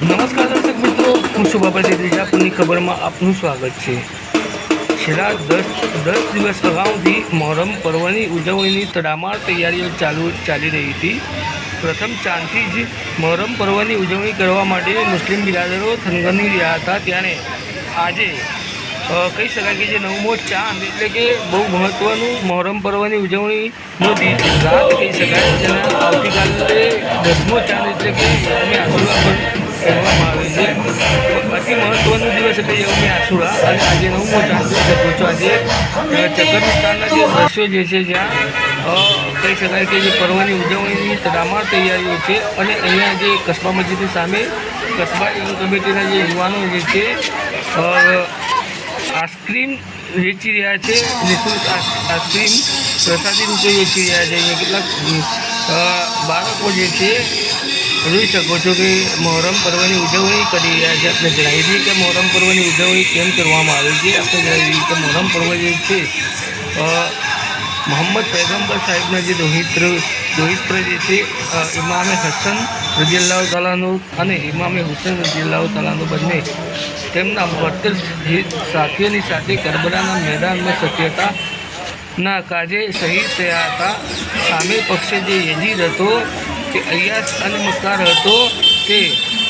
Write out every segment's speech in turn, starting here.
નમસ્કાર દર્શક મિત્રો, હું બાબાજી ત્રીજાપુરની ખબરમાં આપનું સ્વાગત છે. છેલ્લા દસ દસ દિવસ અગાઉથી મોહરમ પર્વની ઉજવણીની તડામાર તૈયારીઓ ચાલુ, ચાલી રહી હતી. પ્રથમ ચાંદથી જ મોહરમ પર્વની ઉજવણી કરવા માટે મુસ્લિમ બિરાદરો થનગની રહ્યા હતા. ત્યારે આજે કહી શકાય કે જે નવમો ચાંદ એટલે કે બહુ મહત્ત્વનું મોહરમ પર્વની ઉજવણીનો રાત કહી શકાય. જેના આવતીકાલે દસમો ચાંદ એટલે કે અમે આશુરા આશુરા અને આજે નવમો ચાંદ જોઈ શકો છો આજે ચક્કરસ્તાનના જે દ્રશ્યો જે છે જ્યાં કહી શકાય કે જે પર્વની ઉજવણીની તડામાર તૈયારીઓ છે અને અહીંયા જે કસ્બા મસ્જિદની સામે કસ્બા યુવક કમિટીના જે યુવાનો જે છે આઈસ્ક્રીમ વેચી રહ્યા છે, નિઃશુલ્ક આઈસ- આઈસ્ક્રીમ પ્રસાદી રૂપે વેચી રહ્યા છે. અહીંયા કેટલાક બાળકો જે છે જોઈ શકો છો કે મોહરમ પર્વની ઉજવણી કરી રહ્યા છે. આપણે જણાવી દઈએ કે મોહરમ પર્વની ઉજવણી કેમ કરવામાં આવે છે? આપણે જણાવી દઈએ કે મોહરમ પર્વ જે છે મોહમ્મદ પૈગમ્બર સાહેબના જે દોહિત્ર દોહિત્ર જે છે ઇમામે હસન રજીલ્લાહ તાલાનું અને ઇમામે હુસેન રજીલ્લાહ તાલાનું બંને તેમના બત્રીસ સાથીઓની સાથે કરબલાના મેદાનમાં સત્યતા ના કાજે શહીદ થયા હતા. સામે પક્ષે જે યજીદ હતો કે અયાસ અને મક્કાર હતો તે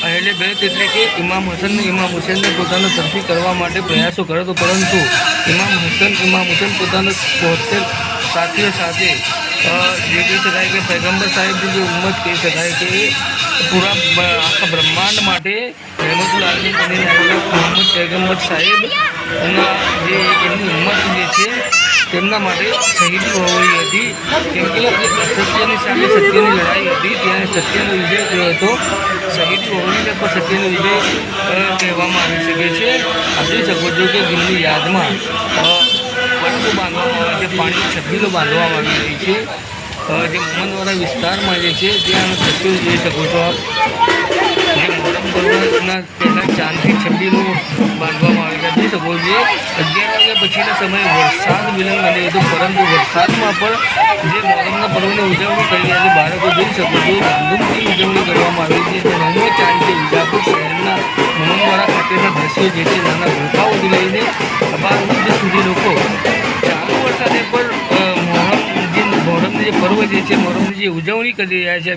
અહેલે બેત એટલે કે ઇમામ હસનને ઇમામ હુસેનને પોતાનો તરફી કરવા માટે પ્રયાસો કર્યો હતો પરંતુ ઇમામ હસન ઇમામ હુસેન પોતાના બોતેર સાથીઓ સાથે અ, જે કહી શકાય કે પૈગંબર સાહેબની જે ઉમ્મત કહી શકાય કે પૂરા બ- આખા બ્રહ્માંડ માટે રહેમતુલ આલમીન બનીને આવેલા મોહમ્મદ પૈગંબર સાહેબ એના જે એમની ઉમ્મત જે છે તેમના માટે શહીદી હોવી હતી કેમ કે અસત્યની સામે સત્યની લડાઈ હતી ત્યારે સત્યનો વિજય થયો હતો. શહીદ ઓગણીસ પણ સત્યનો વિજય કહેવામાં આવી શકે છે. આપ જોઈ શકો છો કે જેમની યાદમાં અ, બાંધવામાં આવે છે પાણી છબીલો બાંધવામાં આવી રહી છે. જે મોહનવાડા વિસ્તારમાં જે છે ત્યાં તસવીર જોઈ શકો છો આપ જે મોહરમ પર્વના પહેલાં ચાંદથી છબીલો બાંધવામાં આવે છે જોઈ શકો છો પછીના સમયે વરસાદ વિલંબ બને હતો પરંતુ વરસાદમાં પણ જે મોહરમના પર્વની ઉજવણી કરી છે બાળકો જોઈ શકો છો. ધૂમધામથી ઉજવણી કરવામાં આવી છે. જે નવમો ચાંદ વિજાપુર શહેરના મોહનવાડા ખાતેના દ્રશ્યો જે છે, નાના ભૂલકાઓથી લઈને અબાર સુધી લોકો ચાલુ વરસાદે પણ મોહરમ જે મોહરમની જે પર્વ જે છે મોહરમની જે ઉજવણી કરી રહ્યા છે